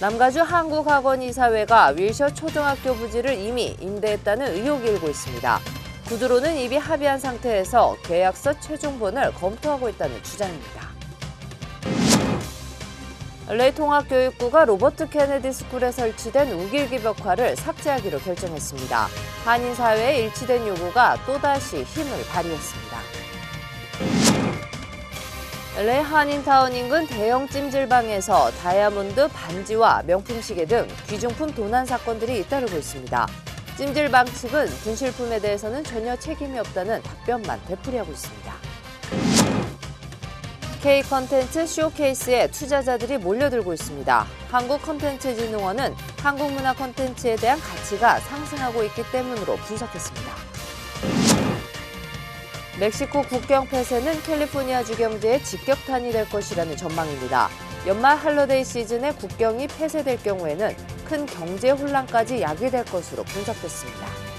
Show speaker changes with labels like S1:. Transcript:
S1: 남가주 한국학원이사회가 윌셔 초등학교 부지를 이미 임대했다는 의혹이 일고 있습니다. 구두로는 이미 합의한 상태에서 계약서 최종본을 검토하고 있다는 주장입니다. LA 통합교육부가 로버트 케네디 스쿨에 설치된 우길기 벽화를 삭제하기로 결정했습니다. 한인 사회의 일치된 요구가 또다시 힘을 발휘했습니다. LA 한인타운 인근 대형 찜질방에서 다이아몬드 반지와 명품 시계 등 귀중품 도난 사건들이 잇따르고 있습니다. 찜질방 측은 분실품에 대해서는 전혀 책임이 없다는 답변만 되풀이하고 있습니다. K 컨텐츠 쇼케이스에 투자자들이 몰려들고 있습니다. 한국 컨텐츠진흥원은 한국 문화 컨텐츠에 대한 가치가 상승하고 있기 때문으로 분석했습니다. 멕시코 국경 폐쇄는 캘리포니아 주 경제에 직격탄이 될 것이라는 전망입니다. 연말 할러데이 시즌에 국경이 폐쇄될 경우에는 큰 경제 혼란까지 야기될 것으로 분석됐습니다.